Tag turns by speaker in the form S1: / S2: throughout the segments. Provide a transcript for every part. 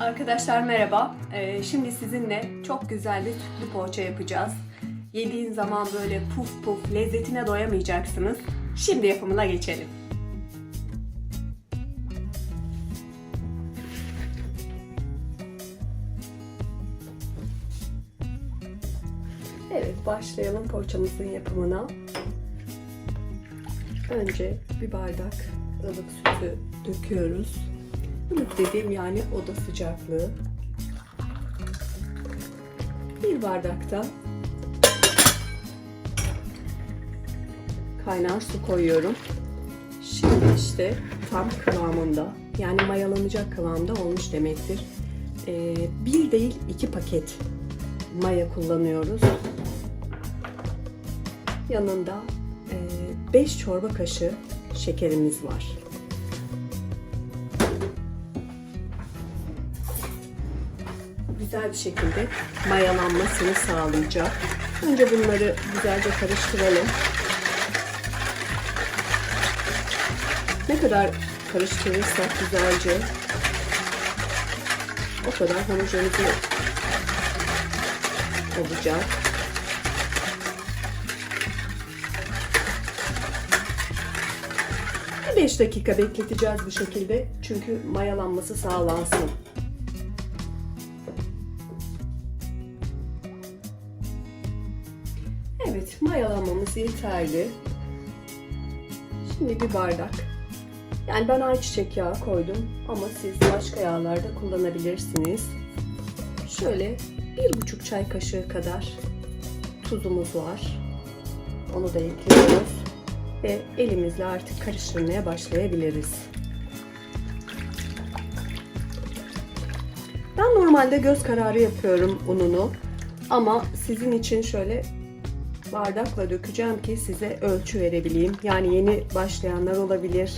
S1: Arkadaşlar merhaba. Ee, şimdi sizinle çok güzel bir sütlü poğaça yapacağız. Yediğin zaman böyle puf puf lezzetine doyamayacaksınız. Şimdi yapımına geçelim. Evet başlayalım poğaçamızın yapımına. Önce bir bardak ılık sütü döküyoruz. Ilık dediğim yani oda sıcaklığı. Bir bardakta kaynar su koyuyorum. Şimdi işte tam kıvamında yani mayalanacak kıvamda olmuş demektir. Ee, bir değil iki paket maya kullanıyoruz. Yanında 5 çorba kaşığı şekerimiz var. Güzel bir şekilde mayalanmasını sağlayacak. Önce bunları güzelce karıştıralım. Ne kadar karıştırırsak güzelce o kadar homojenize olacak. 5 dakika bekleteceğiz bu şekilde. Çünkü mayalanması sağlansın. Evet, mayalanmamız yeterli. Şimdi bir bardak. Yani ben ayçiçek yağı koydum ama siz başka yağlarda kullanabilirsiniz. Şöyle bir buçuk çay kaşığı kadar tuzumuz var. Onu da ekliyoruz ve elimizle artık karıştırmaya başlayabiliriz. Ben normalde göz kararı yapıyorum ununu ama sizin için şöyle bardakla dökeceğim ki size ölçü verebileyim. Yani yeni başlayanlar olabilir.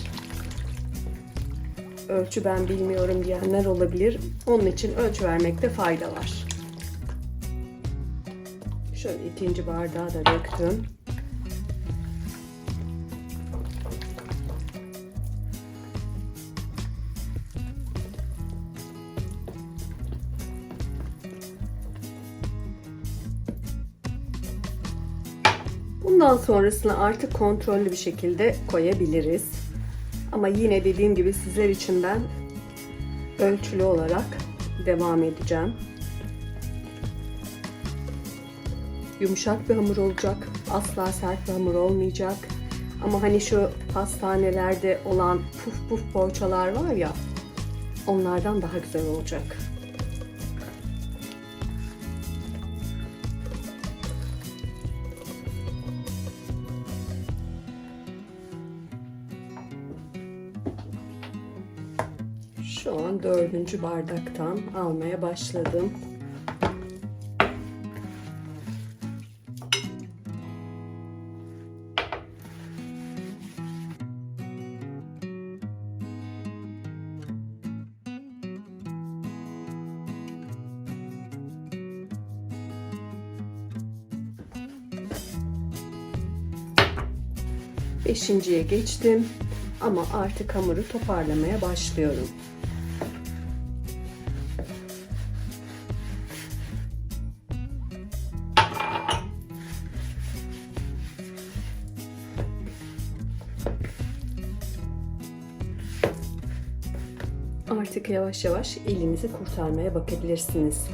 S1: Ölçü ben bilmiyorum diyenler olabilir. Onun için ölçü vermekte fayda var. Şöyle ikinci bardağı da döktüm. Bundan sonrasını artık kontrollü bir şekilde koyabiliriz. Ama yine dediğim gibi sizler için ben ölçülü olarak devam edeceğim. Yumuşak bir hamur olacak. Asla sert bir hamur olmayacak. Ama hani şu pastanelerde olan puf puf poğaçalar var ya onlardan daha güzel olacak. Dördüncü bardaktan almaya başladım. Beşinciye geçtim ama artık hamuru toparlamaya başlıyorum. Artık yavaş yavaş elinizi kurtarmaya bakabilirsiniz.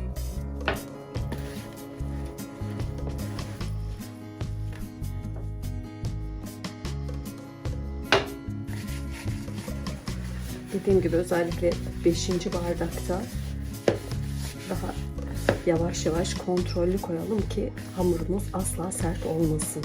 S1: Dediğim gibi özellikle 5. bardakta daha yavaş yavaş kontrollü koyalım ki hamurumuz asla sert olmasın.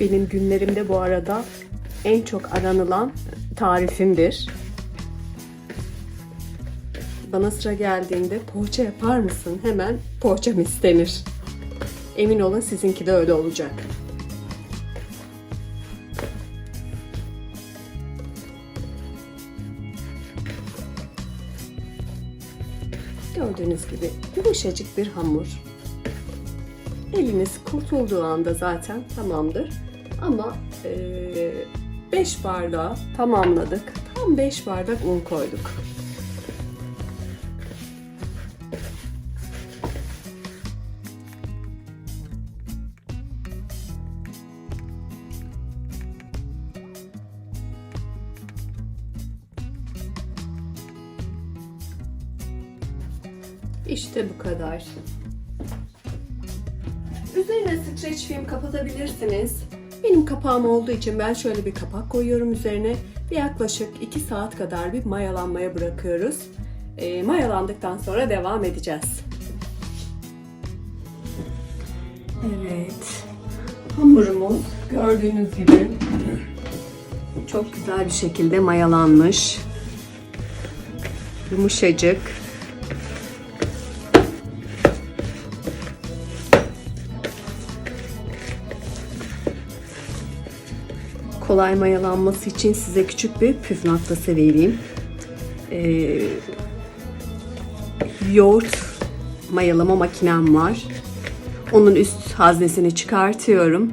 S1: Benim günlerimde bu arada en çok aranılan tarifimdir. bana sıra geldiğinde poğaça yapar mısın? Hemen poğaçam istenir. Emin olun sizinki de öyle olacak. Gördüğünüz gibi yumuşacık bir hamur. Eliniz kurtulduğu anda zaten tamamdır. Ama 5 bardağı tamamladık. Tam 5 bardak un koyduk. İşte bu kadar. Üzerine streç film kapatabilirsiniz. Benim kapağım olduğu için ben şöyle bir kapak koyuyorum üzerine ve yaklaşık 2 saat kadar bir mayalanmaya bırakıyoruz. E, mayalandıktan sonra devam edeceğiz. Evet. Hamurumuz gördüğünüz gibi çok güzel bir şekilde mayalanmış. Yumuşacık. Kolay mayalanması için size küçük bir püf noktası vereyim. Ee, yoğurt mayalama makinem var. Onun üst haznesini çıkartıyorum.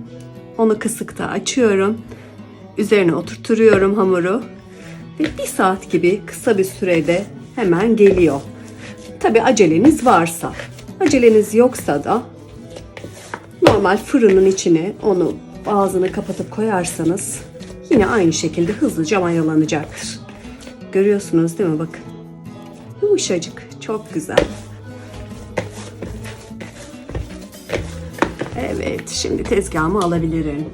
S1: Onu kısıkta açıyorum. Üzerine oturtuyorum hamuru. Ve bir saat gibi kısa bir sürede hemen geliyor. Tabi aceleniz varsa. Aceleniz yoksa da normal fırının içine onu ağzını kapatıp koyarsanız yine aynı şekilde hızlıca mayalanacaktır. Görüyorsunuz değil mi? Bakın. Yumuşacık. Çok güzel. Evet. Şimdi tezgahımı alabilirim.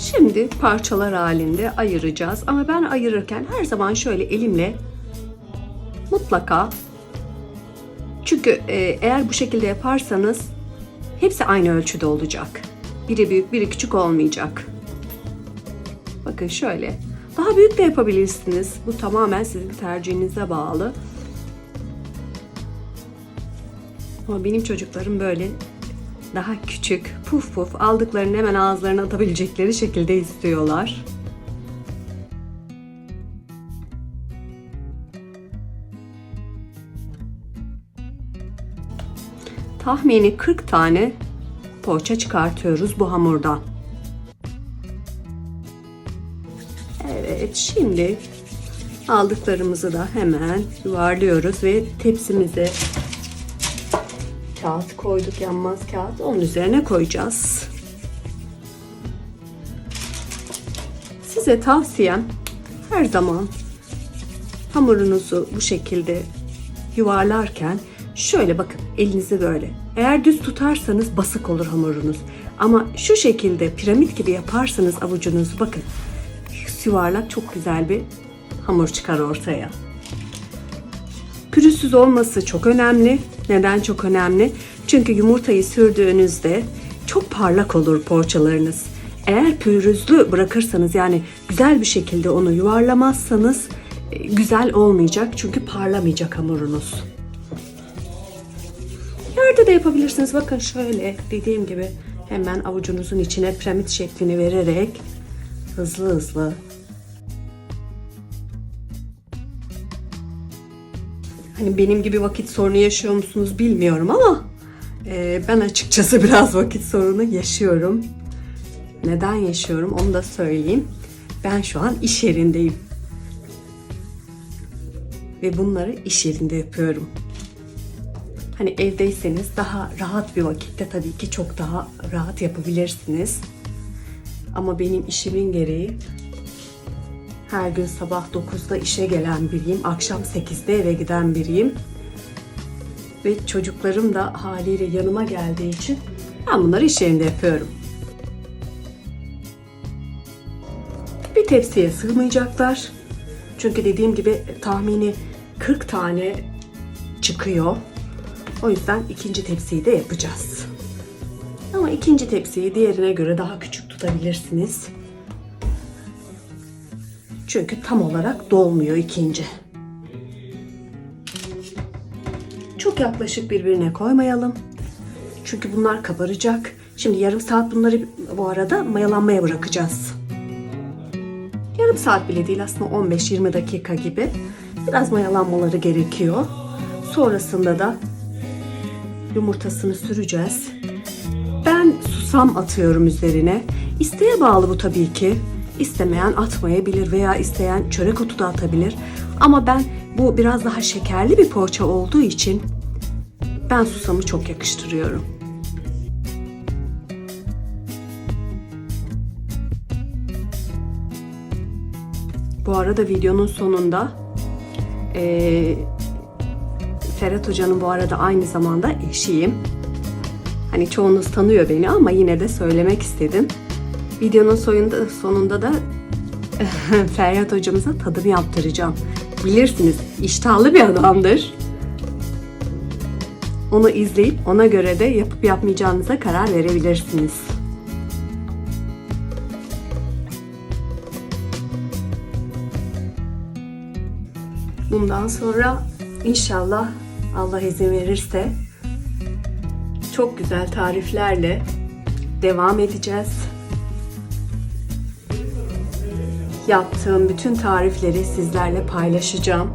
S1: Şimdi parçalar halinde ayıracağız. Ama ben ayırırken her zaman şöyle elimle mutlaka çünkü e, eğer bu şekilde yaparsanız hepsi aynı ölçüde olacak. Biri büyük, biri küçük olmayacak. Bakın şöyle. Daha büyük de yapabilirsiniz. Bu tamamen sizin tercihinize bağlı. Ama benim çocuklarım böyle daha küçük, puf puf aldıklarını hemen ağızlarına atabilecekleri şekilde istiyorlar. Tahmini 40 tane poğaça çıkartıyoruz bu hamurdan. Evet, şimdi aldıklarımızı da hemen yuvarlıyoruz ve tepsimize kağıt koyduk yanmaz kağıt onun üzerine koyacağız. Size tavsiyem her zaman hamurunuzu bu şekilde yuvarlarken şöyle bakın elinizi böyle. Eğer düz tutarsanız basık olur hamurunuz. Ama şu şekilde piramit gibi yaparsanız avucunuzu bakın. Yuvarlak çok güzel bir hamur çıkar ortaya. Pürüzsüz olması çok önemli. Neden çok önemli? Çünkü yumurtayı sürdüğünüzde çok parlak olur poğaçalarınız. Eğer pürüzlü bırakırsanız yani güzel bir şekilde onu yuvarlamazsanız e, güzel olmayacak çünkü parlamayacak hamurunuz. Yerde de yapabilirsiniz. Bakın şöyle dediğim gibi hemen avucunuzun içine piramit şeklini vererek hızlı hızlı Hani benim gibi vakit sorunu yaşıyor musunuz bilmiyorum ama e, ben açıkçası biraz vakit sorunu yaşıyorum. Neden yaşıyorum onu da söyleyeyim. Ben şu an iş yerindeyim. Ve bunları iş yerinde yapıyorum. Hani evdeyseniz daha rahat bir vakitte tabii ki çok daha rahat yapabilirsiniz. Ama benim işimin gereği her gün sabah 9'da işe gelen biriyim. Akşam 8'de eve giden biriyim. Ve çocuklarım da haliyle yanıma geldiği için ben bunları iş yerinde yapıyorum. Bir tepsiye sığmayacaklar. Çünkü dediğim gibi tahmini 40 tane çıkıyor. O yüzden ikinci tepsiyi de yapacağız. Ama ikinci tepsiyi diğerine göre daha küçük tutabilirsiniz. Çünkü tam olarak dolmuyor ikinci. Çok yaklaşık birbirine koymayalım. Çünkü bunlar kabaracak. Şimdi yarım saat bunları bu arada mayalanmaya bırakacağız. Yarım saat bile değil aslında 15-20 dakika gibi. Biraz mayalanmaları gerekiyor. Sonrasında da yumurtasını süreceğiz. Ben susam atıyorum üzerine. İsteğe bağlı bu tabii ki. İstemeyen atmayabilir veya isteyen çörek otu da atabilir. Ama ben bu biraz daha şekerli bir poğaça olduğu için ben susamı çok yakıştırıyorum. Bu arada videonun sonunda eee Ferhat Hoca'nın bu arada aynı zamanda eşiyim. Hani çoğunuz tanıyor beni ama yine de söylemek istedim. Videonun sonunda, sonunda da Ferhat hocamıza tadım yaptıracağım. Bilirsiniz iştahlı bir adamdır. Onu izleyip ona göre de yapıp yapmayacağınıza karar verebilirsiniz. Bundan sonra inşallah Allah izin verirse çok güzel tariflerle devam edeceğiz. Yaptığım bütün tarifleri sizlerle paylaşacağım.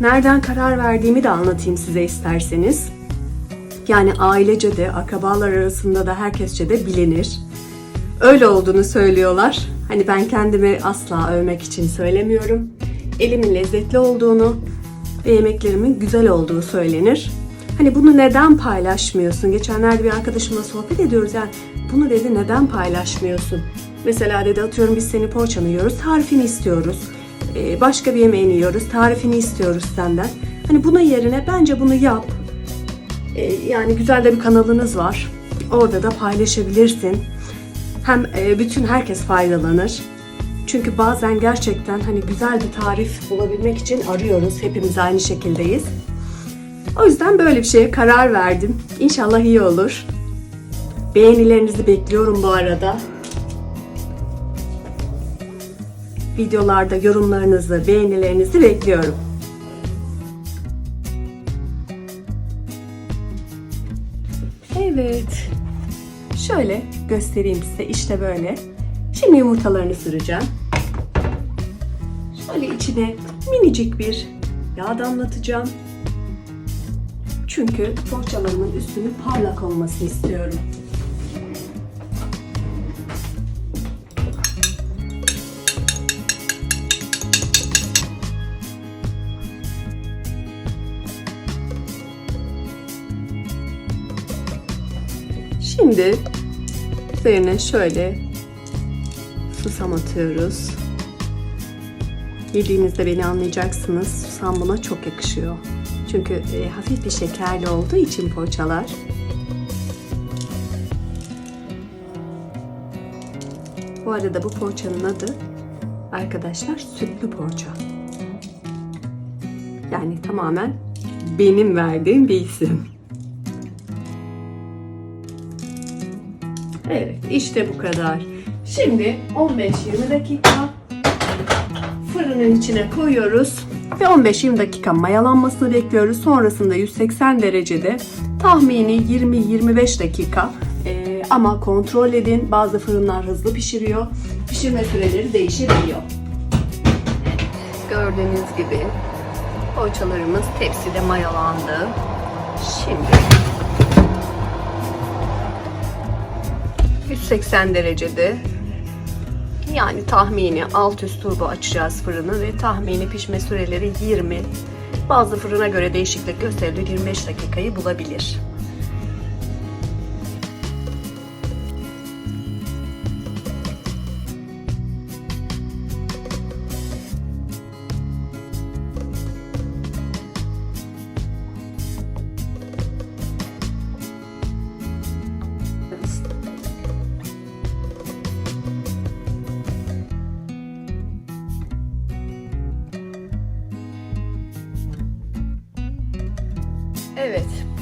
S1: Nereden karar verdiğimi de anlatayım size isterseniz. Yani ailece de, akrabalar arasında da herkesçe de bilinir. Öyle olduğunu söylüyorlar. Hani ben kendimi asla övmek için söylemiyorum. Elimin lezzetli olduğunu ve yemeklerimin güzel olduğu söylenir. Hani bunu neden paylaşmıyorsun? Geçenlerde bir arkadaşımla sohbet ediyoruz. Yani bunu dedi neden paylaşmıyorsun? Mesela dedi atıyorum biz seni poğaçanı yiyoruz, tarifini istiyoruz. Ee, başka bir yemeğini yiyoruz, tarifini istiyoruz senden. Hani buna yerine bence bunu yap. Ee, yani güzel de bir kanalınız var. Orada da paylaşabilirsin. Hem e, bütün herkes faydalanır. Çünkü bazen gerçekten hani güzel bir tarif bulabilmek için arıyoruz. Hepimiz aynı şekildeyiz. O yüzden böyle bir şeye karar verdim. İnşallah iyi olur. Beğenilerinizi bekliyorum bu arada. Videolarda yorumlarınızı, beğenilerinizi bekliyorum. Evet. Şöyle göstereyim size. İşte böyle. Şimdi yumurtalarını süreceğim. Şöyle içine minicik bir yağ damlatacağım. Çünkü poğaçalarımın üstünün parlak olmasını istiyorum. Şimdi üzerine şöyle susam atıyoruz. Yediğinizde beni anlayacaksınız. Susam buna çok yakışıyor. Çünkü e, hafif bir şekerli olduğu için poğaçalar. Bu arada bu poğaçanın adı arkadaşlar sütlü poğaça. Yani tamamen benim verdiğim bir isim. Evet işte bu kadar. Şimdi 15-20 dakika fırının içine koyuyoruz ve 15-20 dakika mayalanmasını bekliyoruz. Sonrasında 180 derecede tahmini 20-25 dakika Ee, ama kontrol edin. Bazı fırınlar hızlı pişiriyor. Pişirme süreleri değişebiliyor. Gördüğünüz gibi poğaçalarımız tepside mayalandı. Şimdi 180 derecede yani tahmini alt üst turbo açacağız fırını ve tahmini pişme süreleri 20. Bazı fırına göre değişiklik gösterebilir 25 dakikayı bulabilir.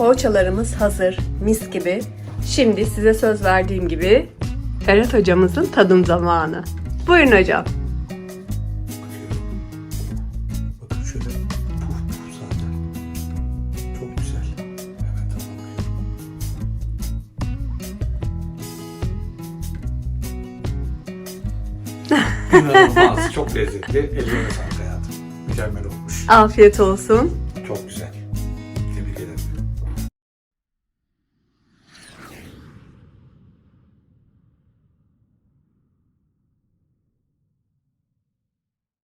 S1: Poğaçalarımız hazır, mis gibi. Şimdi size söz verdiğim gibi Ferhat hocamızın tadım zamanı. Buyurun hocam.
S2: Bakın şöyle puf puf zaten. Çok güzel. İnanılmaz. Çok lezzetli. Ellerine sağlık hayatım. Mükemmel olmuş.
S1: Afiyet olsun.